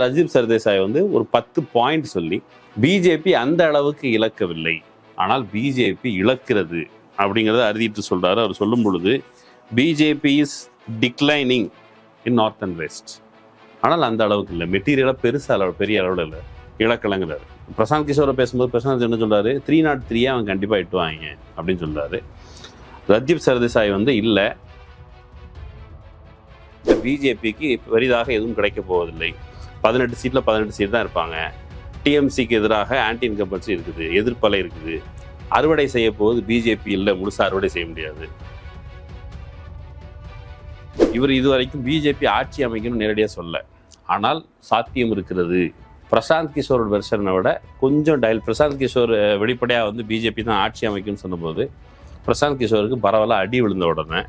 ரஜீப் சர்தேசாய் வந்து ஒரு பத்து பாயிண்ட் சொல்லி பிஜேபி அந்த அளவுக்கு இழக்கவில்லை. ஆனால் பிஜேபி இழக்கிறது அப்படிங்கிறத அறுதிட்டு சொல்றாரு. அவர் சொல்லும் பொழுது BJP is declining in north and west ஆனால் அந்த அளவுக்கு இல்லை. மெட்டீரியலாக பெருசு அளவு பெரிய அளவில் இல்லை. இழக்கலங்கிறாரு பிரசாந்த் கிஷோரை பேசும்போது பிரசாந்த் என்ன சொல்றாரு? த்ரீ நாட் த்ரீயே அவன் கண்டிப்பாக இட்டுவாங்க அப்படின்னு சொல்றாரு. ரஜீப் சர்தேசாய் வந்து இல்லை. பிஜேபிக்கு பெரிதாக எதுவும் கிடைக்க போவதில்லை. பதினெட்டு சீட்டில் பதினெட்டு சீட் தான் இருப்பாங்க. டிஎம்சிக்கு எதிராக ஆன்டி இன்கம்பன்சி இருக்குது எதிர்ப்பலை இருக்குது. அறுவடை செய்ய போது பிஜேபி இல்லை முழுசாக அறுவடை செய்ய முடியாது. இவர் இதுவரைக்கும் பிஜேபி ஆட்சி அமைக்கணும்னு நேரடியாக சொல்ல. ஆனால் சாத்தியம் இருக்கிறது. பிரசாந்த் கிஷோரோட வெர்ஷனை விட கொஞ்சம் டயல் பிரசாந்த் கிஷோர் வெளிப்படையாக வந்து பிஜேபி தான் ஆட்சி அமைக்கும்னு சொன்னபோது பிரசாந்த் கிஷோருக்கு பரவாயில்ல அடி விழுந்த உடனே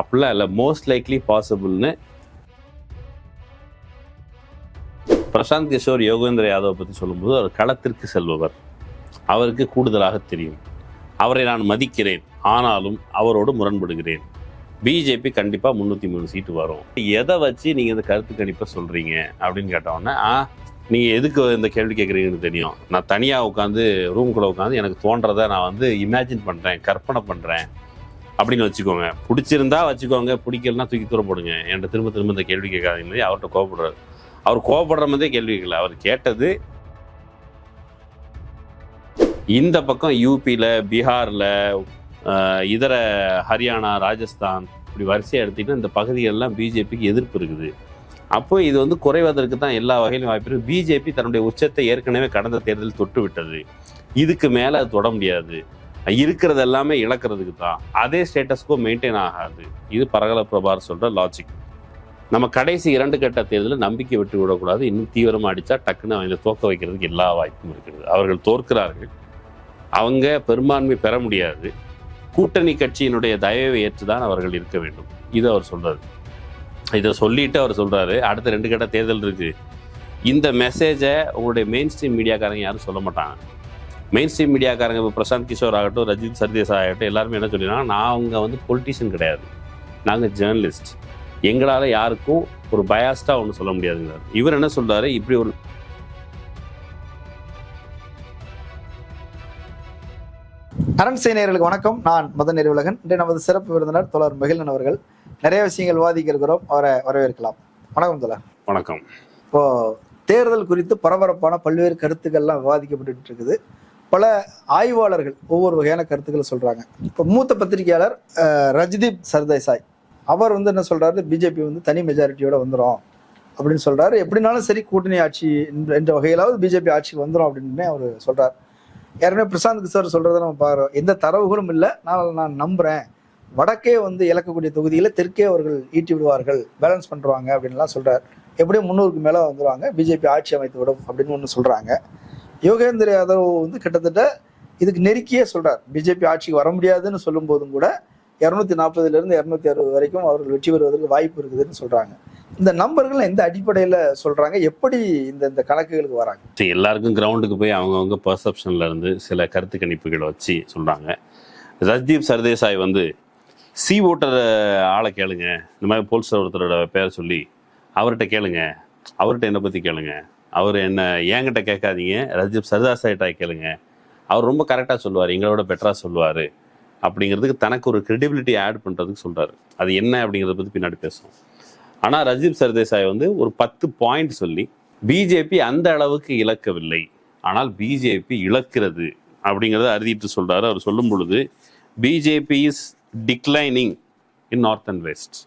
அப்படிலாம் இல்லை மோஸ்ட் லைக்லி பாசிபிள்னு பிரசாந்த் கிஷோர் யோகேந்திர யாதவ் பற்றி சொல்லும்போது அவர் களத்திற்கு செல்பவர். அவருக்கு கூடுதலாக தெரியும். அவரை நான் மதிக்கிறேன். ஆனாலும் அவரோடு முரண்படுகிறேன். பிஜேபி கண்டிப்பாக முந்நூற்றி மூணு சீட்டு வரும். எதை வச்சு நீங்கள் இந்த கருத்து கணிப்பை சொல்கிறீங்க அப்படின்னு கேட்டவுடனே ஆ நீங்கள் எதுக்கு இந்த கேள்வி கேட்குறீங்கன்னு தெரியும். நான் தனியாக உட்காந்து ரூம்குள்ளே உட்காந்து எனக்கு தோன்றதை நான் வந்து இமேஜின் பண்ணுறேன் கற்பனை பண்ணுறேன் அப்படின்னு வச்சுக்கோங்க. பிடிச்சிருந்தா வச்சுக்கோங்க. பிடிக்கலன்னா தூக்கி தூர போடுங்க. என்கிட்ட திரும்ப திரும்ப இந்த கேள்வி கேட்காதீங்க. அவர்கிட்ட கோவப்படுறாரு. அவர் கோவப்படுற மாதிரி கேள்விகள் அவர் கேட்டது இந்த பக்கம் யூபியில் பீகாரில் இதர ஹரியானா ராஜஸ்தான் இப்படி வரிசையாக எடுத்திங்கன்னா இந்த பகுதிகளெல்லாம் பிஜேபிக்கு எதிர்ப்பு இருக்குது. அப்போ இது வந்து குறைவதற்கு தான் எல்லா வகையிலும் வாய்ப்பு இருக்கு. பிஜேபி தன்னுடைய உச்சத்தை ஏற்கனவே கடந்த தேர்தலில் தொட்டு விட்டது. இதுக்கு மேலே அது தொட முடியாது. இருக்கிறது எல்லாமே இழக்கிறதுக்கு தான். அதே ஸ்டேட்டஸ்கோ மெயின்டைன் ஆகாது. இது பரகல பிரபார் சொல்கிற லாஜிக் நம்ம கடைசி இரண்டு கட்ட தேர்தலில் நம்பிக்கை விட்டு விடக்கூடாது. இன்னும் தீவிரமாக அடித்தா டக்குன்னு அவங்க தோக்க வைக்கிறதுக்கு எல்லா வாய்ப்பும் இருக்கிறது அவர்கள் தோற்கிறார்கள். அவங்க பெரும்பான்மை பெற முடியாது. கூட்டணி கட்சியினுடைய தயவை ஏற்றுதான் அவர்கள் இருக்க வேண்டும். இது அவர் சொல்றாரு. இதை சொல்லிட்டு அவர் சொல்றாரு. அடுத்த ரெண்டு கட்ட தேர்தல் இருக்கு. இந்த மெசேஜை உங்களுடைய மெயின் ஸ்ட்ரீம் மீடியாக்காரங்க யாரும் சொல்ல மாட்டாங்க. மெயின் ஸ்ட்ரீம் மீடியாக்காரங்க இப்போ பிரசாந்த் கிஷோர் ஆகட்டும் ரஜித் சர்தேசா ஆகட்டும் எல்லாருமே என்ன சொல்லிடுறாங்க நான் அவங்க வந்து பொலிட்டிஷியன் கிடையாது. நாங்கள் ஜேர்னலிஸ்ட் எங்களால் யாருக்கும் ஒரு பயாஸ்டாக ஒன்று சொல்ல முடியாதுங்கிறார் இவர் என்ன சொல்றாரு? இப்படி ஒரு அரண் நேயர்களுக்கு வணக்கம். நான் மதன் நெறிவுலகன் இன்று நமது சிறப்பு விருந்தினர் தோழர் மகிழன் அவர்கள். நிறைய விஷயங்கள் விவாதிக்க இருக்கிறோம் அவரை வரவேற்கலாம். வணக்கம் தோழர். வணக்கம். இப்போ தேர்தல் குறித்து பரபரப்பான பல்வேறு கருத்துக்கள்லாம் விவாதிக்கப்பட்டு இருக்குது. பல ஆய்வாளர்கள் ஒவ்வொரு வகையான கருத்துக்களை சொல்றாங்க. இப்போ மூத்த பத்திரிகையாளர் ரஜ்தீப் சர்தேசாய். அவர் வந்து என்ன சொல்றாரு? பிஜேபி வந்து தனி மெஜாரிட்டியோட வந்துடும் அப்படின்னு சொல்றாரு. எப்படினாலும் சரி கூட்டணி ஆட்சி என்ற- வகையிலாவது பிஜேபி ஆட்சிக்கு வந்துடும் அப்படின்னு அவர் சொல்றார். ஏற்கனவே பிரசாந்த் கிஷோர் சொல்றதை நம்ம பாக்குறோம். எந்த தரவுகளும் இல்லை. நான் நான் நம்புறேன். வடக்கே வந்து இழக்கக்கூடிய தொகுதியில தெற்கே அவர்கள் ஈட்டி விடுவார்கள். பேலன்ஸ் பண்ணுவாங்க அப்படின்லாம் சொல்கிறார் எப்படியும் முன்னூறுக்கு மேல வந்துருவாங்க. பிஜேபி ஆட்சி அமைத்து விடும் அப்படின்னு ஒன்று சொல்றாங்க. யோகேந்திர யாதவ் வந்து கிட்டத்தட்ட இதுக்கு நெருக்கியே சொல்றார். பிஜேபி ஆட்சிக்கு வர முடியாதுன்னு சொல்லும் போதும் கூட இரநூத்தி நாற்பதுலேருந்து இரநூத்தி அறுபது வரைக்கும் அவர்கள் வெற்றி பெறுவதற்கு வாய்ப்பு இருக்குதுன்னு சொல்கிறாங்க இந்த நம்பர்கள் எந்த அடிப்படையில் சொல்கிறாங்க எப்படி இந்த இந்த கணக்குகளுக்கு வராங்க? எல்லாருக்கும் கிரவுண்டுக்கு போய் அவங்கவுங்க பர்செப்ஷனில் இருந்து சில கருத்து கணிப்புகளை வச்சு சொல்கிறாங்க ரஜ்தீப் சர்தேசாய் வந்து சி ஓட்டர் ஆளை கேளுங்க. இந்த மாதிரி போல்ஸ்டர் ஒருத்தரோட பேரை சொல்லி அவர்கிட்ட கேளுங்க. அவர்கிட்ட என்னை பற்றி கேளுங்க. அவர் என்ன என்கிட்ட கேட்காதீங்க. ரஜீப் சர்தாசாயிட்டா கேளுங்க. அவர் ரொம்ப கரெக்டாக சொல்லுவார். எங்களோட பெட்டராக சொல்லுவார். அப்படிங்கிறதுக்கு தனக்கு ஒரு கிரெடிபிலிட்டி ஆட் பண்ணுறதுக்கு சொல்கிறாரு அது என்ன அப்படிங்கிறத பற்றி பின்னாடி பேசுவோம். ஆனால் ரஜீப் சர்தேசாய் வந்து ஒரு பத்து பாயிண்ட் சொல்லி பிஜேபி அந்த அளவுக்கு இழக்கவில்லை. ஆனால் பிஜேபி இழக்கிறது அப்படிங்கிறத அறுதிட்டு சொல்கிறாரு அவர் சொல்லும் பொழுது BJP is declining in north and west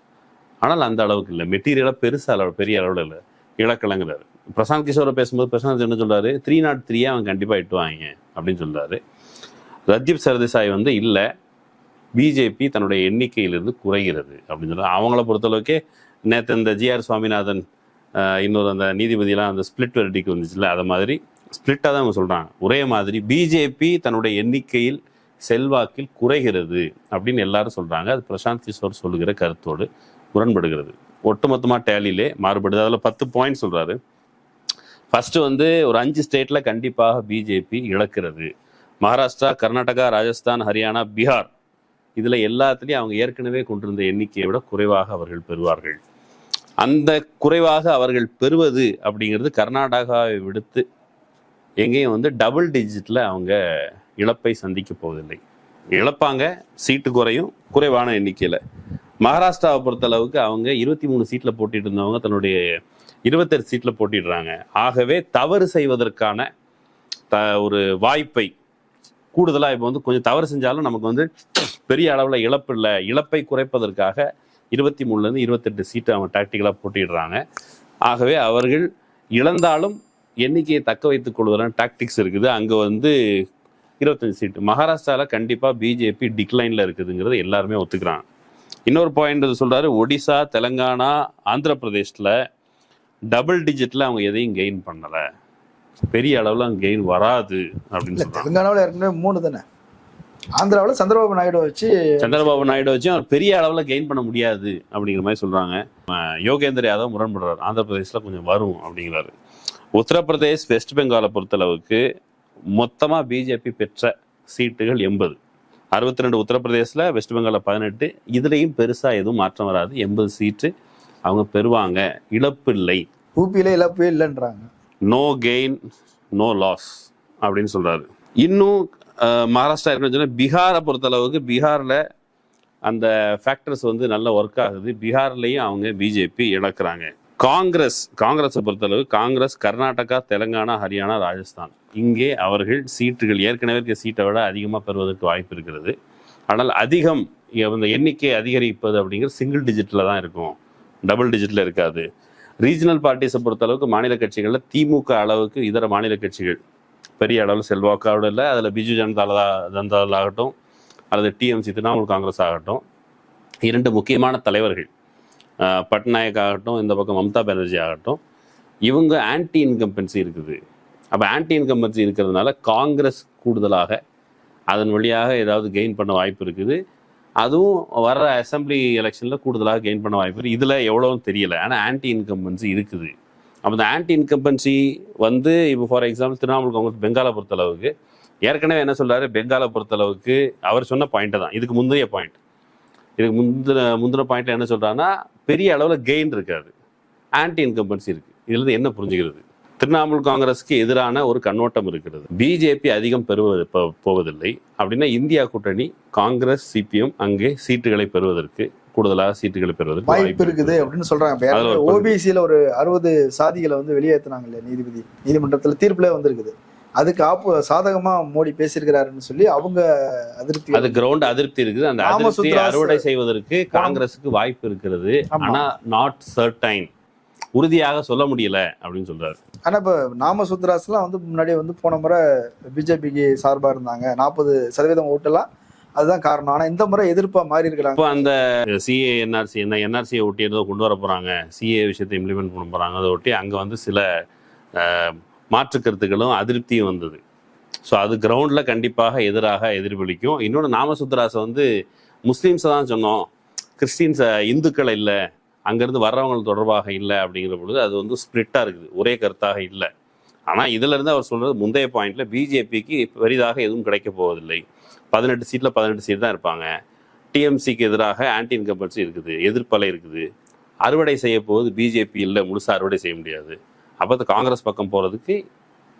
ஆனால் அந்த அளவுக்கு இல்லை. மெட்டீரியலாக பெருசு அளவு பெரிய அளவில் இல்லை. இழக்கலங்கிறாரு. பிரசாந்த் கிஷோரை பேசும்போது பிரசாந்த் என்ன சொல்கிறாரு த்ரீ நாட் த்ரீயே அவன் கண்டிப்பாக எட்டுவாங்க அப்படின்னு சொல்கிறாரு ரஜீப் சரதேசாய் வந்து இல்லை. பிஜேபி தன்னுடைய எண்ணிக்கையிலிருந்து குறைகிறது அப்படின்னு சொல்றாரு அவங்கள பொறுத்தளவுக்கு நேற்று இந்த ஜிஆர் சுவாமிநாதன் இன்னொரு அந்த நீதிபதியெலாம் அந்த ஸ்பிளிட் வெரைட்டிக்கு வந்துச்சுல்ல அதை மாதிரி ஸ்பிளிட்டாக தான் அவங்க சொல்கிறாங்க ஒரே மாதிரி பிஜேபி தன்னுடைய எண்ணிக்கையில் செல்வாக்கில் குறைகிறது அப்படின்னு எல்லாரும் சொல்கிறாங்க அது பிரசாந்த் கிஷோர் சொல்லுகிற கருத்தோடு முரண்படுகிறது. ஒட்டுமொத்தமாக டேலியிலே மாறுபடுது. அதில் பத்து பாயிண்ட் சொல்கிறாரு ஃபஸ்ட்டு வந்து ஒரு அஞ்சு ஸ்டேட்டில் கண்டிப்பாக பிஜேபி இழக்கிறது. மகாராஷ்டிரா கர்நாடகா ராஜஸ்தான் ஹரியானா பீகார். இதுல எல்லாத்துலயும் அவங்க ஏற்கனவே கொண்டிருந்த எண்ணிக்கையை விட குறைவாக அவர்கள் பெறுவார்கள். அந்த குறைவாக அவர்கள் பெறுவது அப்படிங்கிறது கர்நாடகாவை விடுத்து எங்கேயும் வந்து டபுள் டிஜிட்டில் அவங்க இழப்பை சந்திக்க போவதில்லை. இழப்பாங்க சீட்டு குறையும் குறைவான எண்ணிக்கையில். மகாராஷ்டிராவை பொறுத்தளவுக்கு அவங்க இருபத்தி மூணு சீட்டில் போட்டிட்டு இருந்தவங்க தன்னுடைய இருபத்தெட்டு சீட்டில் போட்டிடுறாங்க. ஆகவே தவறு செய்வதற்கான த ஒரு வாய்ப்பை கூடுதலாக இப்போ வந்து கொஞ்சம் தவறு செஞ்சாலும் நமக்கு வந்து பெரிய அளவில் இழப்பு இல்லை. இழப்பை குறைப்பதற்காக இருபத்தி மூணுலேருந்து இருபத்தெட்டு சீட்டு அவங்க டாக்டிக்கலாக போட்டிடுறாங்க ஆகவே அவர்கள் இழந்தாலும் எண்ணிக்கையை தக்க வைத்துக் கொள்வதான டாக்டிக்ஸ் இருக்குது. அங்கே வந்து இருபத்தஞ்சு சீட்டு. மகாராஷ்டிராவில் கண்டிப்பாக பிஜேபி டிக்ளைனில் இருக்குதுங்கிறது எல்லாருமே ஒத்துக்கிறாங்க. இன்னொரு பாயிண்ட் சொல்கிறாரு ஒடிசா தெலங்கானா ஆந்திர டபுள் டிஜிட்டில் அவங்க எதையும் கெயின் பண்ணலை. பெரிய அளவுல அங்க கெயின் வராது அப்படின்னு தெலுங்கானாவில் ஏற்கனவே மூணு தானே? ஆந்திராவில் சந்திரபாபு நாயுடு வச்சு சந்திரபாபு நாயுடு வச்சும் அவர் பெரிய அளவுல கெயின் பண்ண முடியாது அப்படிங்கிற மாதிரி சொல்றாங்க. அஹ் யோகேந்தர் யாதவ் முரண்படுறாரு. ஆந்திர பிரதேஷ்ல கொஞ்சம் வரும் அப்படிங்கிறாரு. உத்தரப்பிரதேஷ் வெஸ்ட் பெங்காலை பொறுத்தளவுக்கு மொத்தமா பிஜேபி பெற்ற சீட்டுகள் எண்பது. அறுபத்தி ரெண்டு உத்தரப்பிரதேசில் வெஸ்ட் பெங்காலில் பதினெட்டு. இதுலேயும் பெருசாக எதுவும் மாற்றம் வராது. எண்பது சீட்டு அவங்க பெறுவாங்க. இழப்பு இல்லை ஊபியில இழப்பே இல்லைன்றாங்க. நோ கெயின் நோ லாஸ் அப்படின்னு சொல்கிறாரு இன்னும் மகாராஷ்டிரா இருக்குன்னு பீகாரை பொறுத்தளவுக்கு பீகாரில் அந்த ஃபேக்டர்ஸ் வந்து நல்ல ஒர்க் ஆகுது. பீகார்லேயும் அவங்க பிஜேபி இழக்கிறாங்க. காங்கிரஸ் காங்கிரஸை பொறுத்தளவு காங்கிரஸ் கர்நாடகா தெலங்கானா ஹரியானா ராஜஸ்தான். இங்கே அவர்கள் சீட்டுகள் ஏற்கனவே இருக்க சீட்டை விட அதிகமாக பெறுவதற்கு வாய்ப்பு இருக்கிறது. ஆனால் அதிகம் இந்த எண்ணிக்கை அதிகரிப்பது அப்படிங்கிறது சிங்கிள் டிஜிட்டில் தான் இருக்கும். டபுள் டிஜிட்டில் இருக்காது. ரீஜனல் பார்ட்டிஸை பொறுத்தளவுக்கு மாநில கட்சிகளில் திமுக அளவுக்கு இதர மாநில கட்சிகள். பெரிய அளவில் செல்வாக்கோடு இல்லை. அதில் பிஜு ஜனதாதா ஜனதாதள் ஆகட்டும் அல்லது டிஎம்சி திரிணாமுல் காங்கிரஸ் ஆகட்டும் இரண்டு முக்கியமான தலைவர்கள் பட்நாயக் ஆகட்டும் இந்த பக்கம் மம்தா பானர்ஜி ஆகட்டும் இவங்க ஆன்டி இன்கம்பன்சி இருக்குது. அப்போ ஆன்டி இன்கம்பன்சி இருக்கிறதுனால காங்கிரஸ் கூடுதலாக அதன் வழியாக ஏதாவது கெயின் பண்ண வாய்ப்பு இருக்குது. அதுவும் வர்ற அசெம்பிளி எலெக்ஷனில் கூடுதலாக கெயின் பண்ண வாய்ப்பு இருக்குது இதில் எவ்வளோன்னு தெரியல. ஆனால் ஆன்டி இன்கம்பன்சி இருக்குது. அப்போ இந்த ஆன்டி இன்கம்பன்சி வந்து இப்போ ஃபார் எக்ஸாம்பிள் திரிணாமுல் காங்கிரஸ் பெங்காலை பொறுத்தளவுக்கு ஏற்கனவே என்ன சொல்கிறாரு பெங்காலை பொறுத்தளவுக்கு அவர் சொன்ன பாயிண்ட்டை தான். இதுக்கு முந்தைய பாயிண்ட் இதுக்கு முந்தின முந்தின பாயிண்ட்ல என்ன சொல்கிறாங்கன்னா பெரிய அளவில் கெயின் இருக்காது. ஆன்டி இன்கம்பன்சி இருக்குது இதுலேருந்து என்ன புரிஞ்சுக்கிறது? திரிணாமுல் காங்கிரஸ்க்கு எதிரான ஒரு கண்ணோட்டம் இருக்கிறது. பிஜேபி அதிகம் பெறுவது போவதில்லை. அப்படின்னா இந்தியா கூட்டணி காங்கிரஸ் சிபிஎம் அங்கே சீட்டுகளை பெறுவதற்கு கூடுதலாக சீட்டுகளை பெறுவதற்கு வாய்ப்பு இருக்குது அப்படின்னு சொல்றாங்க. ஓபிசியில ஒரு அறுபது சாதிகளை வந்து வெளியேற்றினாங்க இல்லையா நீதிபதி. நீதிமன்றத்துல தீர்ப்புல வந்திருக்குது. அதுக்கு ஆப்பு சாதகமா மோடி பேசியிருக்கிறாருன்னு சொல்லி அவங்க அதிருப்தி அது கிரவுண்ட் அதிருப்தி இருக்குது. அந்த அதிருப்தியை அறுவடை செய்வதற்கு காங்கிரஸுக்கு வாய்ப்பு இருக்கிறது. ஆனா நாட் சர்டைன் உறுதியாக சொல்ல முடியல அப்படின்னு சொல்றாரு. ஆனா இப்ப நாம சுத்ராஸ்லாம் வந்து முன்னாடி வந்து போன முறை பிஜேபிக்கு சார்பா இருந்தாங்க. நாற்பது சதவீதம் ஓட்டெல்லாம் அதுதான் காரணம். ஆனா இந்த முறை எதிர்ப்பா மாறி இருக்கிறாங்க. இப்போ அந்த சிஏ என்ஆர்சி என்ன என்ஆர்சியை ஒட்டி ஏதோ கொண்டு வர போறாங்க. சிஏ விஷயத்தை இம்ப்ளிமெண்ட் பண்ண போறாங்க. அதை ஒட்டி அங்க வந்து சில மாற்று கருத்துக்களும் அதிருப்தியும் வந்தது. ஸோ அது கிரவுண்டில் கண்டிப்பாக எதிராக எதிர்பலிக்கும் இன்னொன்று நாமசுத்ராஸை வந்து முஸ்லீம்ஸை தான் சொன்னோம். கிறிஸ்டின்ஸை இந்துக்கள் இல்லை. அங்கேருந்து வர்றவங்க தொடர்பாக இல்லை அப்படிங்கிற பொழுது அது வந்து ஸ்பிளிட்டாக இருக்குது. ஒரே கருத்தாக இல்லை. ஆனால் இதிலிருந்து அவர் சொல்கிறது முந்தைய பாயிண்டில் பிஜேபிக்கு பெரிதாக எதுவும் கிடைக்க போவதில்லை. பதினெட்டு சீட்டில் பதினெட்டு சீட் தான் இருப்பாங்க. டிஎம்சிக்கு எதிராக ஆன்டி இன்கம்பன்சி இருக்குது. எதிர்ப்பலை இருக்குது. அறுவடை செய்ய போவது பிஜேபி இல்லை. முழுசாக அறுவடை செய்ய முடியாது. அப்போ காங்கிரஸ் பக்கம் போகிறதுக்கு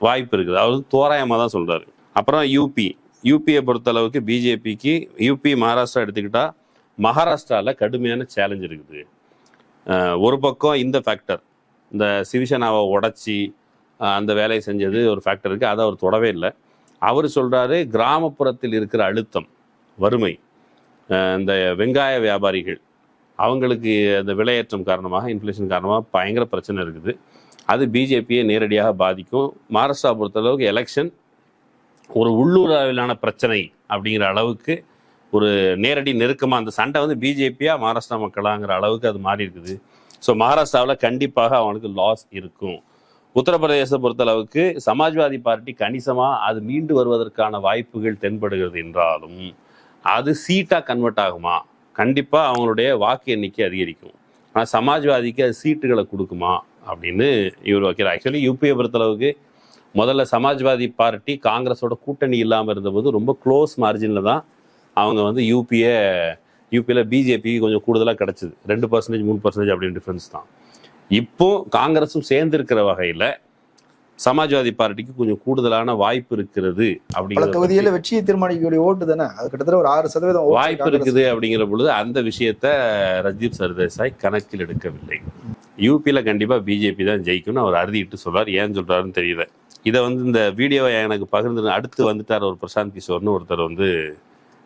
வாய்ப்பு இருக்குது. அவர் தோராயமாக தான் சொல்கிறாரு அப்புறம் யூபி யூபியை பொறுத்தளவுக்கு பிஜேபிக்கு யூபி மகாராஷ்டிரா எடுத்துக்கிட்டால் மகாராஷ்டிராவில் கடுமையான சேலஞ்ச் இருக்குது. ஒரு பக்கம் இந்த ஃபேக்டர் இந்த சிவசேனாவை உடைச்சி அந்த வேலையை செஞ்சது ஒரு ஃபேக்டர் இருக்குது அதை அவர் தொடவே இல்லை. அவர் சொல்கிறாரு கிராமப்புறத்தில் இருக்கிற அழுத்தம் வறுமை இந்த வெங்காய வியாபாரிகள் அவங்களுக்கு அந்த விலையேற்றம் காரணமாக இன்ஃப்ளேஷன் காரணமாக பயங்கர பிரச்சனை இருக்குது. அது பிஜேபியை நேரடியாக பாதிக்கும். மகாராஷ்டிரா பொறுத்தளவுக்கு எலெக்ஷன் ஒரு உள்ளூர் அளவிலான பிரச்சனை அப்படிங்கிற அளவுக்கு ஒரு நேரடி நெருக்கமாக அந்த சண்டை வந்து பிஜேபியா மகாராஷ்டிரா மக்களாங்கிற அளவுக்கு அது மாறி இருக்குது. ஸோ மகாராஷ்டிராவில் கண்டிப்பாக அவனுக்கு லாஸ் இருக்கும். உத்தரப்பிரதேசத்தை பொறுத்தளவுக்கு சமாஜ்வாதி பார்ட்டி கணிசமாக அது மீண்டு வருவதற்கான வாய்ப்புகள் தென்படுகிறது என்றாலும் அது சீட்டாக கன்வெர்ட் ஆகுமா? கண்டிப்பாக அவங்களுடைய வாக்கு எண்ணிக்கை அதிகரிக்கும். ஆனால் சமாஜ்வாதிக்கு அது சீட்டுகளை கொடுக்குமா? அப்படின்னு இவர் வைக்கிறார். ஆக்சுவலி யூபியை பொறுத்தளவுக்கு முதல்ல சமாஜ்வாதி பார்ட்டி காங்கிரஸோட கூட்டணி இல்லாமல் இருந்தபோது ரொம்ப க்ளோஸ் மார்ஜினில் தான் அவங்க வந்து யூபியை யூபியில் பிஜேபி கொஞ்சம் கூடுதலாக கிடச்சிது. ரெண்டு பர்சன்டேஜ் மூணு பர்சன்டேஜ் அப்படின்னு டிஃப்ரென்ஸ் தான். இப்போ காங்கிரஸும் சேர்ந்து இருக்கிற வகையில சமாஜ்வாதி பார்ட்டிக்கு கொஞ்சம் கூடுதலான வாய்ப்பு இருக்கிறது அப்படிங்கிற தொகுதியில வெற்றியை தீர்மானிக்கக்கூடிய ஓட்டு தானே? அது கிட்டத்தட்ட ஒரு ஆறு சதவீதம் வாய்ப்பு இருக்குது அப்படிங்கிற பொழுது அந்த விஷயத்த ரஜீப் சர்தேசாய் கணக்கில் எடுக்கவில்லை. யூபியில் கண்டிப்பாக பிஜேபி தான் ஜெயிக்கும்னு அவர் அறுதிட்டு சொல்றாரு. ஏன் சொல்றாருன்னு தெரியல. இதை வந்து இந்த வீடியோவை எனக்கு பகிர்ந்து அடுத்து வந்துட்டார் ஒரு பிரசாந்த் கிஷோர்னு ஒருத்தர் வந்து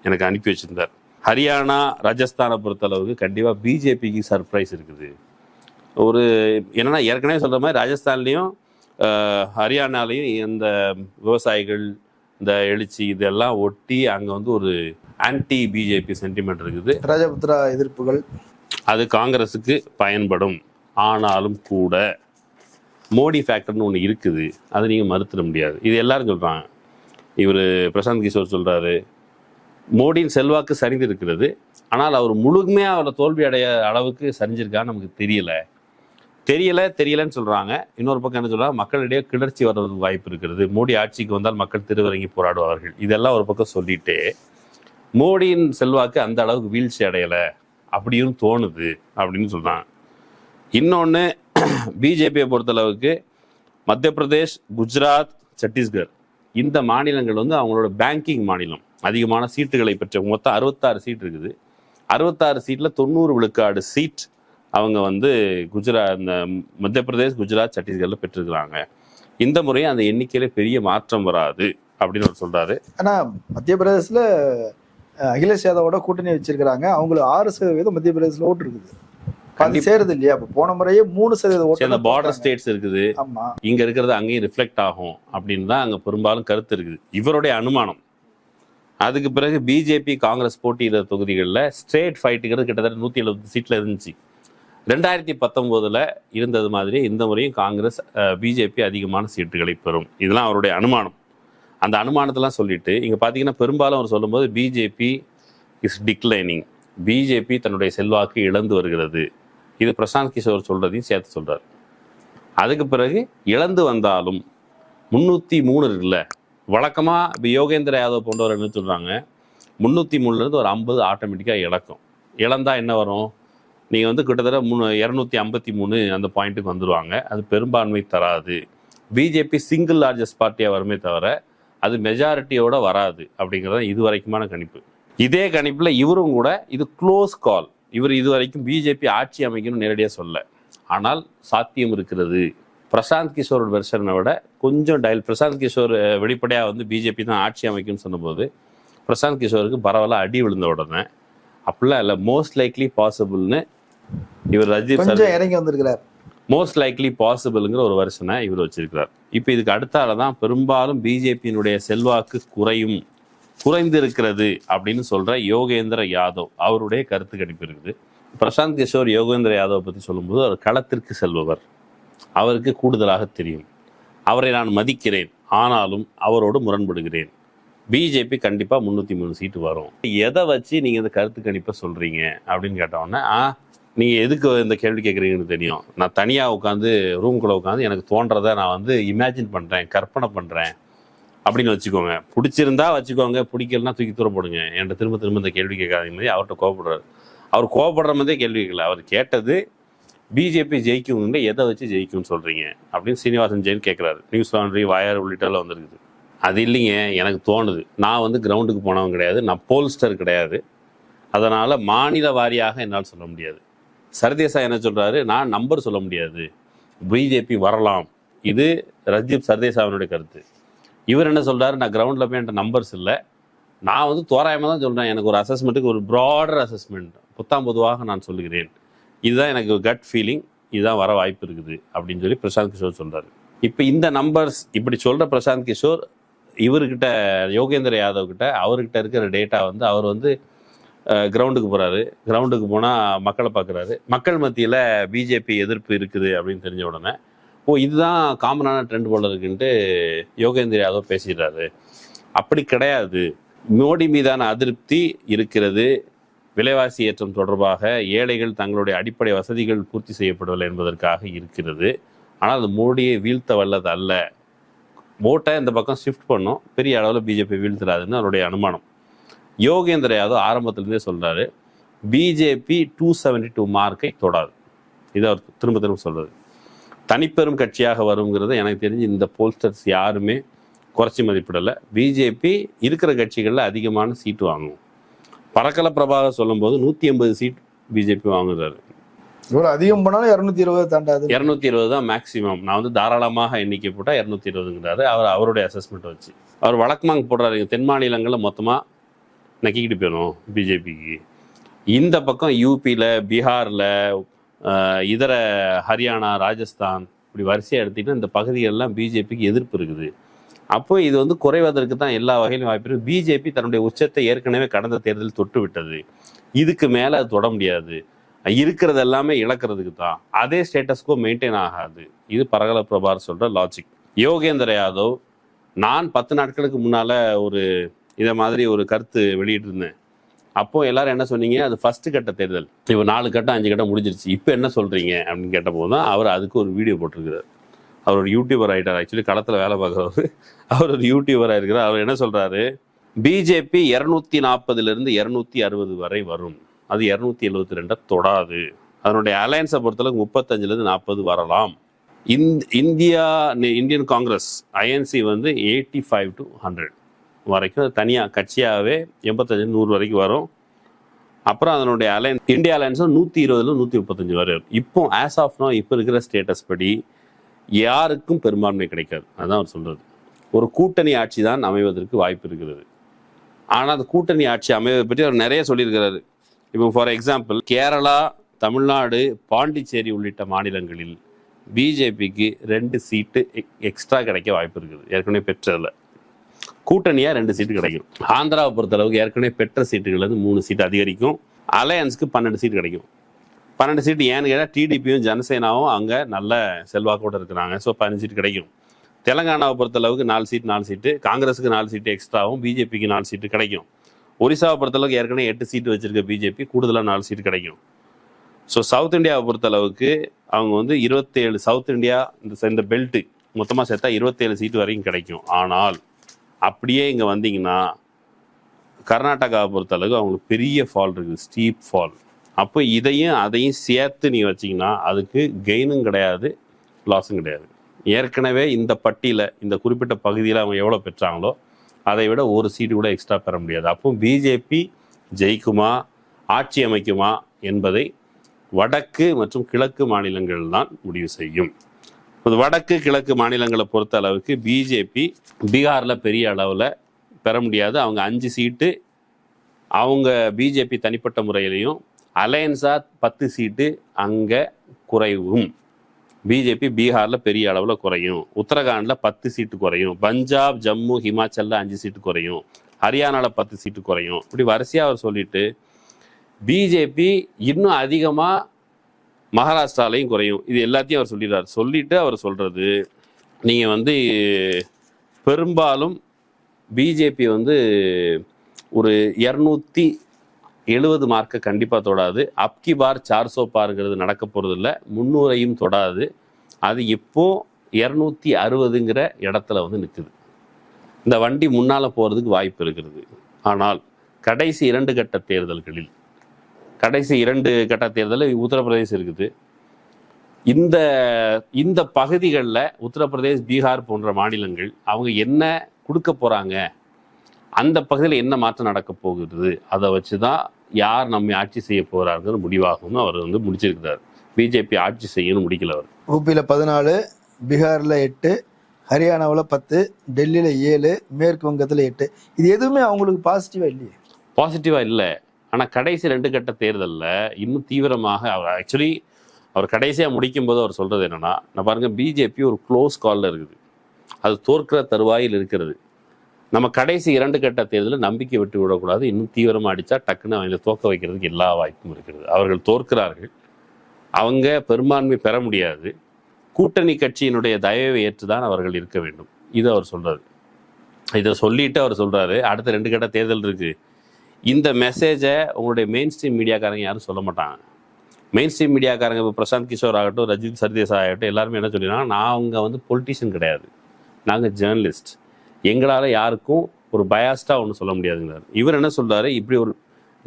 எனக்கு அனுப்பி வச்சிருந்தார். ஹரியானா ராஜஸ்தானை பொறுத்தளவுக்கு கண்டிப்பாக பிஜேபிக்கு சர்ப்ரைஸ் இருக்குது. ஒரு என்னன்னா ஏற்கனவே சொல்ற மாதிரி ராஜஸ்தான்லேயும் ஹரியானாலையும் இந்த விவசாயிகள் இந்த எழுச்சி இதெல்லாம் ஒட்டி அங்கே வந்து ஒரு ஆன்டி பிஜேபி சென்டிமெண்ட் இருக்குது. ராஜபுத்ரா எதிர்ப்புகள்? அது காங்கிரஸுக்கு பயன்படும். ஆனாலும் கூட மோடி ஃபேக்டர்னு ஒன்று இருக்குது. அதை நீங்கள் மறுத்துட முடியாது. இது எல்லாரும் சொல்கிறாங்க இவர் பிரசாந்த் கிஷோர் சொல்கிறாரு மோடியின் செல்வாக்கு சரிந்து இருக்கிறது ஆனால் அவர் முழுமையாக அவரை தோல்வி அடைய அளவுக்கு சரிஞ்சிருக்கான்னு நமக்கு தெரியல. தெரியல தெரியலன்னு சொல்கிறாங்க இன்னொரு பக்கம் என்ன சொல்கிறாங்க மக்களிடையே கிளர்ச்சி வர்றதுக்கு வாய்ப்பு இருக்கிறது. மோடி ஆட்சிக்கு வந்தால் மக்கள் திருவிறங்கி போராடுவார்கள். இதெல்லாம் ஒரு பக்கம் சொல்லிட்டு மோடியின் செல்வாக்கு அந்த அளவுக்கு வீழ்ச்சி அடையலை. அப்படின்னு தோணுது அப்படின்னு சொல்கிறாங்க இன்னொன்று பிஜேபியை பொறுத்தளவுக்கு மத்திய பிரதேஷ் குஜராத் சத்தீஸ்கர் இந்த மாநிலங்கள் வந்து அவங்களோட பேங்கிங் மாநிலம். அதிகமான சீட்டுகளை பெற்ற மொத்தம் அறுபத்தாறு சீட் இருக்குது. அறுபத்தாறு சீட்டில் தொண்ணூறு விழுக்காடு சீட் அவங்க வந்து குஜராத் இந்த மத்திய பிரதேஷ் குஜராத் சத்தீஸ்கரில் பெற்றிருக்கிறாங்க. இந்த முறையும் அந்த எண்ணிக்கையில பெரிய மாற்றம் வராது அப்படின்னு அவர் சொல்றாரு. ஆனா மத்திய பிரதேசல அகிலேஷ் யாதவோட கூட்டணி வச்சிருக்காங்க அவங்களுக்கு ஆறு சதவீதம் மத்திய பிரதேசல ஓட்டு இருக்குது. அது. சேருது இல்லையா? அப்ப போன முறையே மூணு சதவீத சரி, அந்த ஓட்டு பார்டர் ஸ்டேட்ஸ் இருக்குது. இங்க இருக்கிறது அங்கேயும் ரிஃப்ளெக்ட் ஆகும் அப்படின்னு தான் அங்க பெரும்பாலும் கருத்து இருக்குது. இவருடைய அனுமானம். அதுக்கு பிறகு பிஜேபி காங்கிரஸ் போட்டியிட தொகுதிகளில் ஸ்ட்ரேட் ஃபைட்டுங்கிறது கிட்டத்தட்ட நூற்றி எழுபது சீட்டில் இருந்துச்சு. ரெண்டாயிரத்தி பத்தொம்போதில் இருந்தது மாதிரி இந்த முறையும் காங்கிரஸ் பிஜேபி அதிகமான சீட்டுகளை பெறும். இதெல்லாம் அவருடைய அனுமானம். அந்த அனுமானத்தெல்லாம் சொல்லிட்டு இங்கே பார்த்தீங்கன்னா பெரும்பாலும் அவர் சொல்லும்போது பிஜேபி இஸ் டிக்ளைனிங் பிஜேபி தன்னுடைய செல்வாக்கு இழந்து வருகிறது. இது பிரசாந்த் கிஷோர் சொல்கிறதையும் சேர்த்து சொல்கிறார் அதுக்கு பிறகு இழந்து வந்தாலும் முந்நூற்றி மூணு இருக்குல்ல வழக்கமாக இப்போ யோகேந்திர யாதவ் போன்றவர் என்ன சொல்கிறாங்க முந்நூற்றி மூணுலேருந்து ஒரு ஐம்பது ஆட்டோமேட்டிக்காக இழக்கும். இழந்தால் என்ன வரும்? நீங்கள் வந்து கிட்டத்தட்ட மூணு இரநூத்தி ஐம்பத்தி மூணு அந்த பாயிண்ட்டுக்கு வந்துடுவாங்க அது பெரும்பான்மை தராது. பிஜேபி சிங்கிள் லார்ஜஸ்ட் பார்ட்டியாக வருமே தவிர அது மெஜாரிட்டியோட வராது அப்படிங்கிறது இது வரைக்குமான கணிப்பு. இதே கணிப்பில் இவரும் கூட இது க்ளோஸ் கால் இவர் இது வரைக்கும் பிஜேபி ஆட்சி அமைக்கணும்னு நேரடியாக சொல்ல. ஆனால் சாத்தியம் இருக்கிறது. பிரசாந்த் கிஷோரோட வெர்ஷனை விட கொஞ்சம் டயல் பிரசாந்த் கிஷோர் வெளிப்படையாக வந்து பிஜேபி தான் ஆட்சி அமைக்கும்னு சொன்னபோது பிரசாந்த் கிஷோருக்கு பரவலாக அடி விழுந்த உடனே அப்படிலாம் இல்லை மோஸ்ட் லைக்லி பாசிபிள்னு இவர் சார் கொஞ்சம் இறங்கி வந்திருக்கிறார். மோஸ்ட் லைக்லி பாசிபிள்ங்கிற ஒரு வருஷனை இவர் வச்சிருக்கிறார். இப்போ இதுக்கு அடுத்தால தான் பெரும்பாலும் பிஜேபியினுடைய செல்வாக்கு குறையும் குறைந்திருக்கிறது அப்படின்னு சொல்ற யோகேந்திர யாதவ் அவருடைய கருத்து கணிப்பு இருக்குது. பிரசாந்த் கிஷோர் யோகேந்திர யாதவ் பற்றி சொல்லும்போது அவர் களத்திற்கு செல்பவர். அவருக்கு கூடுதலாக தெரியும். அவரை நான் மதிக்கிறேன். ஆனாலும் அவரோடு முரண்படுகிறேன். பிஜேபி கண்டிப்பாக முந்நூற்றி மூணு சீட்டு வரும். எதை வச்சு நீங்கள் இந்த கருத்து கணிப்பை சொல்கிறீங்க அப்படின்னு கேட்டோன்னே ஆ எதுக்கு இந்த கேள்வி கேட்குறீங்கன்னு தெரியும். நான் தனியாக உட்காந்து ரூம்குள்ளே உட்காந்து எனக்கு தோன்றதை நான் வந்து இமேஜின் பண்ணுறேன் கற்பனை பண்ணுறேன் அப்படின்னு வச்சுக்கோங்க. பிடிச்சிருந்தா வச்சுக்கோங்க. பிடிக்கலன்னா தூக்கி தூர போடுங்க. என்கிட்ட திரும்ப திரும்ப இந்த கேள்வி கேட்காதீங்க மாதிரி அவர்கிட்ட கோவப்படுறாரு. அவர் கோவப்படுற மாதிரியே கேள்வி கேட்கல. அவர் கேட்டது பிஜேபி ஜெயிக்கும்னு எதை வச்சு ஜெயிக்கும்னு சொல்கிறீங்க அப்படின்னு சீனிவாசன் ஜெயின் கேட்குறாரு நியூஸ் லாண்ட்ரி வாயார் உள்ளிட்டெல்லாம் வந்திருக்குது. அது இல்லைங்க எனக்கு தோணுது. நான் வந்து கிரவுண்டுக்கு போனவன் கிடையாது. நான் போல்ஸ்டர் கிடையாது. அதனால் மாநில வாரியாக என்னால் சொல்ல முடியாது. சர்தேசா என்ன சொல்கிறாரு நான் நம்பர் சொல்ல முடியாது. பிஜேபி வரலாம். இது ரஜீப் சர்தேசாவினுடைய கருத்து. இவர் என்ன சொல்கிறாரு நான் கிரவுண்டில் போய் என்கிட்ட நம்பர்ஸ் இல்லை. நான் வந்து தோராயமாக தான் சொல்கிறேன் எனக்கு ஒரு அசஸ்மெண்ட்டுக்கு ஒரு ப்ராடர் அசஸ்மெண்ட் புத்தாம் பொதுவாக நான் சொல்லுகிறேன். இதுதான் எனக்கு கட் ஃபீலிங் இதுதான் வர வாய்ப்பு இருக்குது அப்படின்னு சொல்லி பிரசாந்த் கிஷோர் சொல்கிறார் இப்போ இந்த நம்பர்ஸ் இப்படி சொல்கிற பிரசாந்த் கிஷோர் இவர்கிட்ட யோகேந்திர யாதவ் கிட்ட அவர்கிட்ட இருக்கிற டேட்டா வந்து அவர் வந்து கிரவுண்டுக்கு போகிறாரு கிரவுண்டுக்கு போனால் மக்களை பார்க்குறாரு மக்கள் மத்தியில் பிஜேபி எதிர்ப்பு இருக்குது அப்படின்னு தெரிஞ்ச உடனே ஓ இதுதான் காமனான ட்ரெண்ட் போல இருக்குன்ட்டு யோகேந்திர யாதவ் பேசிடுறாரு. அப்படி கிடையாது. மோடி மீதான அதிருப்தி இருக்கிறது. விலைவாசி ஏற்றம் தொடர்பாக ஏழைகள் தங்களுடைய அடிப்படை வசதிகள் பூர்த்தி செய்யப்படவில்லை என்பதற்காக இருக்கிறது. ஆனால் அது மோடியை வீழ்த்த வல்லது அல்ல. ஓட்டை இந்த பக்கம் ஷிஃப்ட் பண்ணும். பெரிய அளவில் பிஜேபி வீழ்த்துறாதுன்னு அவருடைய அனுமானம். யோகேந்திர யாதவ் ஆரம்பத்திலிருந்தே சொல்கிறாரு பிஜேபி டூ செவன்டி டூ மார்க்கை தொடாது. இதை அவர் திரும்ப திரும்ப சொல்கிறது தனிப்பெரும் கட்சியாக வருங்கிறது எனக்கு தெரிஞ்சு இந்த போல்ஸ்டர்ஸ் யாருமே குறைச்சி மதிப்பிடலை. பிஜேபி இருக்கிற கட்சிகளில் அதிகமான சீட்டு வாங்கும் பரக்கல பிரபாகர் சொல்லும்போது நூற்றி எண்பது சீட் பிஜேபி வாங்குறாரு. இவ்வளவு அதிகம் போனாலும் இரநூத்தி இருபது தாண்டாது. இரநூத்தி இருபது தான் மேக்ஸிமம் நான் வந்து தாராளமாக எண்ணிக்கை போட்டால் இரநூத்தி இருபதுங்கிறாரு. அவர் அவருடைய அசஸ்மெண்ட் வச்சு. அவர் வழக்கமாக போடுறாரு. தென் மாநிலங்களில் மொத்தமாக நக்கிக்கிட்டு போயிடும் பிஜேபிக்கு இந்த பக்கம் யூபியில் பீகாரில் இதர ஹரியானா ராஜஸ்தான் இப்படி வரிசையாக எடுத்துக்கிட்டு இந்த பகுதிகளெல்லாம் பிஜேபிக்கு எதிர்ப்பு இருக்குது. அப்போ இது வந்து குறைவதற்கு தான் எல்லா வகையிலும் வாய்ப்பு பிஜேபி தன்னுடைய உச்சத்தை ஏற்கனவே கடந்த தேர்தலில் தொட்டு விட்டது இதுக்கு மேலே அது தொட முடியாது. இருக்கிறது எல்லாமே இழக்கிறதுக்கு தான். அதே ஸ்டேட்டஸ்கோ மெயின்டைன் ஆகாது. இது பரகல பிரபார் சொல்ற லாஜிக் யோகேந்திர யாதவ் நான் பத்து நாட்களுக்கு முன்னால ஒரு இதை மாதிரி ஒரு கருத்து வெளியிட்டிருந்தேன். அப்போ எல்லாரும் என்ன சொன்னீங்க? அது ஃபர்ஸ்ட் கட்ட தேர்தல். இப்போ நாலு கட்டம் அஞ்சு கட்டம் முடிஞ்சிருச்சு. இப்போ என்ன சொல்றீங்க? அப்படின்னு கேட்டபோது தான் அவர் அதுக்கு ஒரு வீடியோ போட்டிருக்கிறார். அவர் ஒரு யூடியூபர் ஆகிட்டார் ஆக்சுவலி களத்தில் வேலை பார்க்குறவர். அவர் ஒரு யூடியூபராக இருக்கிறார். அவர் என்ன சொல்கிறாரு பிஜேபி இரநூத்தி நாற்பதுலேருந்து இரநூத்தி அறுபது வரை வரும். அது இரநூத்தி எழுபத்தி ரெண்டை தொடாது. அதனுடைய அலையன்ஸை பொறுத்தளவுக்கு முப்பத்தஞ்சுலேருந்து நாற்பது வரலாம். இந்த இந்தியா இந்தியன் காங்கிரஸ் ஐஎன்சி வந்து எயிட்டி ஃபைவ் டு ஹண்ட்ரட் வரைக்கும் தனியாக கட்சியாகவே எண்பத்தஞ்சு நூறு வரைக்கும் வரும். அப்புறம் அதனுடைய அலையன்ஸ் இந்தியா அலையன்ஸும் நூற்றி இருபதுல நூற்றி முப்பத்தஞ்சு வரும். இப்போ ஆஸ் ஆஃப் நோ இப்போ இருக்கிற ஸ்டேட்டஸ் படி யாருக்கும் பெரும்பான்மை கிடைக்காது. அதுதான் அவர் சொல்கிறது ஒரு கூட்டணி ஆட்சி தான் அமைவதற்கு வாய்ப்பு இருக்கிறது. ஆனால் அந்த கூட்டணி ஆட்சி அமைவதை பற்றி அவர் நிறைய சொல்லியிருக்கிறாரு. இப்போ ஃபார் எக்ஸாம்பிள் கேரளா தமிழ்நாடு பாண்டிச்சேரி உள்ளிட்ட மாநிலங்களில் பிஜேபிக்கு ரெண்டு சீட்டு எக்ஸ்ட்ரா கிடைக்க வாய்ப்பு இருக்குது. ஏற்கனவே பெற்றதில். கூட்டணியாக ரெண்டு சீட்டு கிடைக்கும். ஆந்திராவை பொறுத்தளவுக்கு ஏற்கனவே பெற்ற சீட்டுகள் வந்து மூணு சீட்டு அதிகரிக்கும். அலையன்ஸுக்கு பன்னெண்டு சீட்டு கிடைக்கும். பன்னெண்டு சீட்டு ஏன்னு கேட்டால் டிடிபியும் ஜனசேனாவும் அங்கே நல்ல செல்வாக்கோடு இருக்கிறாங்க. ஸோ பதினஞ்சு சீட்டு கிடைக்கும். தெலங்கானாவை பொறுத்தளவுக்கு நாலு சீட் நாலு சீட்டு காங்கிரஸுக்கு நாலு சீட்டு எக்ஸ்ட்ராவும் பிஜேபிக்கு நாலு சீட்டு கிடைக்கும். ஒரிசாவை பொறுத்தளவுக்கு ஏற்கனவே எட்டு சீட்டு வச்சிருக்க பிஜேபி கூடுதலாக நாலு சீட்டு கிடைக்கும். ஸோ சவுத் இந்தியாவை பொறுத்தளவுக்கு அவங்க வந்து இருபத்தேழு சவுத் இந்தியா இந்த இந்த பெல்ட்டு மொத்தமாக சேர்த்தா இருபத்தேழு சீட்டு வரைக்கும் கிடைக்கும். ஆனால் அப்படியே இங்கே வந்தீங்கன்னா கர்நாடகாவை பொறுத்தளவுக்கு அவங்களுக்கு பெரிய ஃபால் இருக்குது ஸ்டீப் ஃபால் அப்போ இதையும் அதையும் சேர்த்து நீ வச்சிங்கன்னா அதுக்கு கெயினும் கிடையாது லாஸும் கிடையாது. ஏற்கனவே இந்த பட்டியில் இந்த குறிப்பிட்ட பகுதியில் அவங்க எவ்வளோ பெற்றாங்களோ அதை விட ஒரு சீட்டு கூட எக்ஸ்ட்ரா பெற முடியாது. அப்போ பிஜேபி ஜெயிக்குமா ஆட்சி அமைக்குமா என்பதை வடக்கு மற்றும் கிழக்கு மாநிலங்கள் தான் முடிவு செய்யும். இப்போ வடக்கு கிழக்கு மாநிலங்களை பொறுத்த அளவுக்கு பிஜேபி பீகாரில் பெரிய அளவில் பெற முடியாது. அவங்க அஞ்சு சீட்டு அவங்க பிஜேபி தனிப்பட்ட முறையிலையும் அலையன்ஸாக பத்து சீட்டு அங்கே குறைவும். பிஜேபி பீகாரில் பெரிய அளவில் குறையும். உத்தரகாண்டில் பத்து சீட்டு குறையும். பஞ்சாப் ஜம்மு ஹிமாச்சலில் அஞ்சு சீட்டு குறையும். ஹரியானாவில் பத்து சீட்டு குறையும். இப்படி வரிசையாக அவர் சொல்லிட்டு பிஜேபி இன்னும் அதிகமாக மகாராஷ்டிராலையும் குறையும். இது எல்லாத்தையும் அவர் சொல்லிடுறார். சொல்லிட்டு அவர் சொல்றது நீங்கள் வந்து பெரும்பாலும் பிஜேபி வந்து ஒரு இரநூத்தி எழுபது மார்க்கை கண்டிப்பாக தொடாது. அப்கி பார் சார்சோ பார்ங்கிறது நடக்க போகிறது இல்லை முந்நூறையும் தொடாது. அது இப்போது இரநூத்தி அறுபதுங்கிற இடத்துல வந்து நிற்குது இந்த வண்டி முன்னால் போகிறதுக்கு வாய்ப்பு இருக்கிறது. ஆனால் கடைசி இரண்டு கட்ட தேர்தல்களில் கடைசி இரண்டு கட்ட தேர்தலில் உத்தரப்பிரதேசம் இருக்குது. இந்த இந்த பகுதிகளில் உத்தரப்பிரதேஷ் பீகார் போன்ற மாநிலங்கள் அவங்க என்ன கொடுக்க போகிறாங்க அந்த பகுதியில் என்ன மாற்றம் நடக்க போகிறது அதை வச்சு தான் யார் நம்மை ஆட்சி செய்ய போகிறாருங்கிற முடிவாகும்னு அவர் வந்து முடிச்சிருக்கிறார். பிஜேபி ஆட்சி செய்யணும் முடிக்கல அவர். ஊபியில் பதினாலு பீகாரில் எட்டு ஹரியானாவில் பத்து டெல்லியில் ஏழு மேற்கு வங்கத்தில் எட்டு. இது எதுவுமே அவங்களுக்கு பாசிட்டிவாக இல்லையே. பாசிட்டிவாக இல்லை. ஆனால் கடைசி ரெண்டு கட்ட தேர்தலில் இன்னும் தீவிரமாக அவர் ஆக்சுவலி அவர் கடைசியாக முடிக்கும்போது அவர் சொல்கிறது என்னன்னா நான் பாருங்க பிஜேபி ஒரு க்ளோஸ் காலில் இருக்குது. அது தோற்கிற தருவாயில் இருக்கிறது. நம்ம கடைசி இரண்டு கட்ட தேர்தலில் நம்பிக்கை விட்டு விடக்கூடாது. இன்னும் தீவிரமாக அடித்தா டக்குன்னு அவங்களை தோக்க வைக்கிறதுக்கு எல்லா வாய்ப்பும் இருக்கிறது அவர்கள் தோற்கிறார்கள். அவங்க பெரும்பான்மை பெற முடியாது. கூட்டணி கட்சியினுடைய தயவை ஏற்றுதான் அவர்கள் இருக்க வேண்டும். இது அவர் சொல்கிறார் இதை சொல்லிட்டு அவர் சொல்கிறாரு அடுத்த ரெண்டு கட்ட தேர்தல் இருக்குது இந்த மெசேஜை உங்களுடைய மெயின் ஸ்ட்ரீம் மீடியாக்காரங்க யாரும் சொல்ல மாட்டாங்க. மெயின் ஸ்ட்ரீம் மீடியாக்காரங்க இப்போ பிரசாந்த் கிஷோர் ஆகட்டும் ரஜித் சர்தேசா ஆகட்டும் எல்லாருமே என்ன சொல்லினா நான் அவங்க வந்து பொலிட்டிஷியன் கிடையாது. நாங்கள் ஜேர்னலிஸ்ட் எங்களால் யாருக்கும் ஒரு பயாஸ்டாக ஒன்றும் சொல்ல முடியாதுங்கிறார் இவர் என்ன சொல்கிறாரு இப்படி ஒரு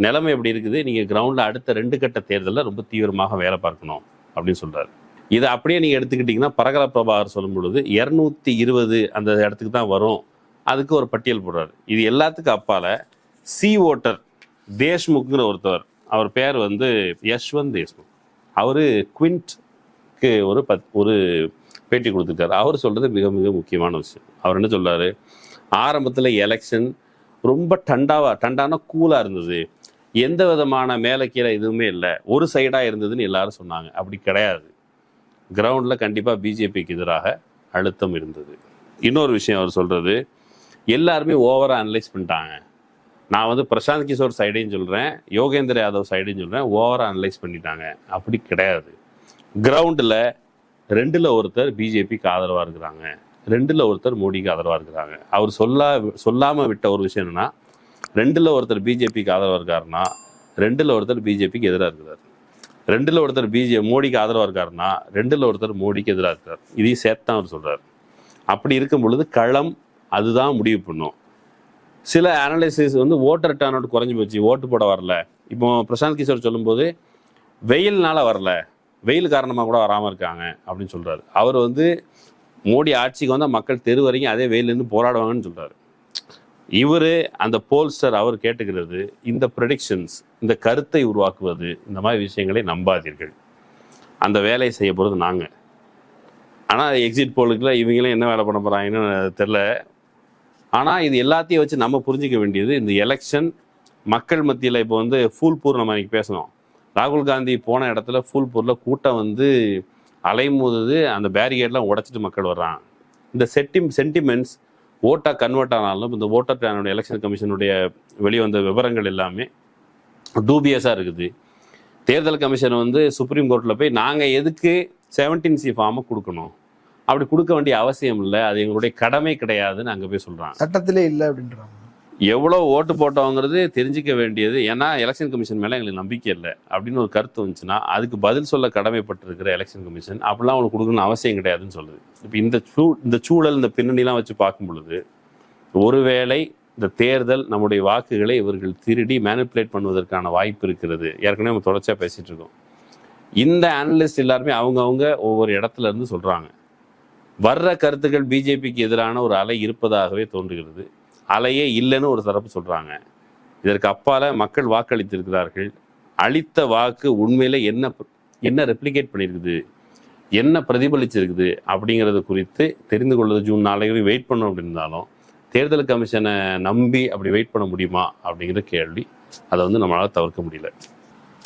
நிலைமை எப்படி இருக்குது? நீங்கள் கிரவுண்டில் அடுத்த ரெண்டு கட்ட தேர்தலில் ரொம்ப தீவிரமாக வேலை பார்க்கணும் அப்படின்னு சொல்கிறாரு இதை அப்படியே நீங்கள் எடுத்துக்கிட்டிங்கன்னா பரகல பிரபாகர் சொல்லும் பொழுது இரநூத்தி இருபது அந்த இடத்துக்கு தான் வரும். அதுக்கு ஒரு பட்டியல் போடுறாரு. இது எல்லாத்துக்கும் அப்பால சி ஓட்டர் தேஷ்முக்ங்கிற ஒருத்தவர். அவர் பேர் வந்து யஷ்வந்த் தேஷ்முக். அவர் குவிண்ட்க்கு ஒரு பத் ஒரு பேட்டி கொடுத்துருக்காரு. அவர் சொல்கிறது மிக மிக முக்கியமான விஷயம். அவர் என்ன சொல்கிறாரு ஆரம்பத்தில் எலெக்ஷன் ரொம்ப டண்டாவா டண்டானா கூலாக இருந்தது. எந்த விதமான மேலே கீழே எதுவுமே இல்லை. ஒரு சைடாக இருந்ததுன்னு எல்லாரும் சொன்னாங்க. அப்படி கிடையாது. கிரவுண்டில் கண்டிப்பாக பிஜேபிக்கு எதிராக அழுத்தம் இருந்தது. இன்னொரு விஷயம் அவர் சொல்கிறது எல்லாருமே ஓவராக அனலைஸ் பண்ணிட்டாங்க. நான் வந்து பிரசாந்த் கிஷோர் சைடையும் சொல்கிறேன் யோகேந்திர யாதவ் சைடையும் சொல்கிறேன் ஓவராக அனலைஸ் பண்ணிட்டாங்க. அப்படி கிடையாது. கிரவுண்டில் ரெண்டில் ஒருத்தர் பிஜேபிக்கு ஆதரவாக இருக்கிறாங்க. ரெண்டில் ஒருத்தர் மோடிக்கு ஆதரவாக இருக்கிறாங்க. அவர் சொல்லா சொல்லாமல் விட்ட ஒரு விஷயம் என்னென்னா ரெண்டில் ஒருத்தர் பிஜேபிக்கு ஆதரவாக இருக்காருன்னா ரெண்டில் ஒருத்தர் பிஜேபிக்கு எதிராக இருக்கிறார். ரெண்டில் ஒருத்தர் பிஜே மோடிக்கு ஆதரவாக இருக்காருன்னா ரெண்டில் ஒருத்தர் மோடிக்கு எதிராக இருக்கார் இதையும் சேர்த்து தான் அவர் சொல்கிறார் அப்படி இருக்கும் பொழுது களம் அதுதான் முடிவு பண்ணும். சில அனலைசிஸ் வந்து ஓட்டர் டர்ன் அவுட் குறைஞ்சி போச்சு. ஓட்டு போட வரல. இப்போ பிரசாந்த் கிஷோர் சொல்லும்போது வெயில்னால வரல. வெயில் காரணமாக கூட வராமல் இருக்காங்க அப்படின்னு சொல்கிறாரு அவர் வந்து மோடி ஆட்சிக்கு வந்தால் மக்கள் தெரு வரைக்கும் அதே வெயிலேருந்து போராடுவாங்கன்னு சொல்கிறாரு இவர் அந்த போல்ஸ்டர் அவர் கேட்டுக்கிறது இந்த ப்ரெடிக்ஷன்ஸ் இந்த கருத்தை உருவாக்குவது இந்த மாதிரி விஷயங்களை நம்பாதீர்கள். அந்த வேலையை செய்ய போகிறது நாங்கள் ஆனால் எக்ஸிட் போலுக்குலாம் இவங்களும் என்ன வேலை பண்ண போகிறாங்கன்னு தெரில ஆனால் இது எல்லாத்தையும் வச்சு நம்ம புரிஞ்சிக்க வேண்டியது இந்த எலெக்ஷன் மக்கள் மத்தியில் இப்போ வந்து ஃபூல்பூர் நம்ம இன்னைக்கு பேசணும். ராகுல் காந்தி போன இடத்துல ஃபூல்பூரில் கூட்டம் வந்து அலைமோதுது அந்த பேரிகேட்லாம் உடைச்சிட்டு மக்கள் வர்றான் இந்த செட்டிம் சென்டிமெண்ட்ஸ் ஓட்டாக கன்வெர்ட் ஆனாலும் இந்த ஓட்டர் டேனுடைய எலெக்ஷன் கமிஷனுடைய வெளிவந்த விவரங்கள் எல்லாமே டூபியஸாக இருக்குது. தேர்தல் கமிஷன் வந்து சுப்ரீம் கோர்ட்டில் போய் நாங்கள் எதுக்கு செவன்டீன் சி ஃபார்மை கொடுக்கணும்? அப்படி கொடுக்க வேண்டிய அவசியம் இல்லை. அது எங்களுடைய கடமை கிடையாதுன்னு அங்கே போய் சொல்கிறாங்க சட்டத்திலே இல்லை அப்படின்றாங்க. எவ்வளோ ஓட்டு போட்டோங்கிறது தெரிஞ்சிக்க வேண்டியது. ஏன்னா எலெக்ஷன் கமிஷன் மேலே எங்களுக்கு நம்பிக்கை இல்லை. அப்படின்னு ஒரு கருத்து வந்துச்சுன்னா அதுக்கு பதில் சொல்ல கடமைப்பட்டிருக்கிற எலெக்ஷன் கமிஷன் அப்படிலாம் அவங்களுக்கு கொடுக்கணும்னு அவசியம் கிடையாதுன்னு சொல்லுது. இப்போ இந்த சூ இந்த சூழல் இந்த பின்னணிலாம் வச்சு பார்க்கும் பொழுது ஒருவேளை இந்த தேர்தல் நம்முடைய வாக்குகளை இவர்கள் திருடி மேனிப்புலேட் பண்ணுவதற்கான வாய்ப்பு இருக்கிறது. ஏற்கனவே நம்ம தொடர்ச்சியாக பேசிகிட்டு இருக்கோம். இந்த அனலிஸ்ட் எல்லாருமே அவங்கவுங்க ஒவ்வொரு இடத்துல இருந்து சொல்கிறாங்க வர்ற கருத்துக்கள் பிஜேபிக்கு எதிரான ஒரு அலை இருப்பதாகவே தோன்றுகிறது. அலையே இல்லைன்னு ஒரு தரப்பு சொல்றாங்க. இதற்கு அப்பால மக்கள் வாக்களித்திருக்கிறார்கள். அளித்த வாக்கு உண்மையில என்ன என்ன ரெப்ளிகேட் பண்ணியிருக்குது? என்ன பிரதிபலிச்சிருக்குது? அப்படிங்கிறது குறித்து தெரிந்து கொள்வது ஜூன் நாளை வெயிட் பண்ணோம் அப்படின்னாலும் தேர்தல் கமிஷனை நம்பி அப்படி வெயிட் பண்ண முடியுமா? அப்படிங்கிற கேள்வி. அதை வந்து நம்மளால் தவிர்க்க முடியல.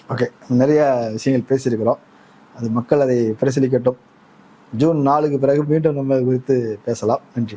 ஓகே நிறைய விஷயங்கள் பேசியிருக்கிறோம். அது மக்கள் அதை பரிசீலிக்கட்டும். ஜூன் நாலுக்கு பிறகு மீண்டும் நம்ம குறித்து பேசலாம். நன்றி.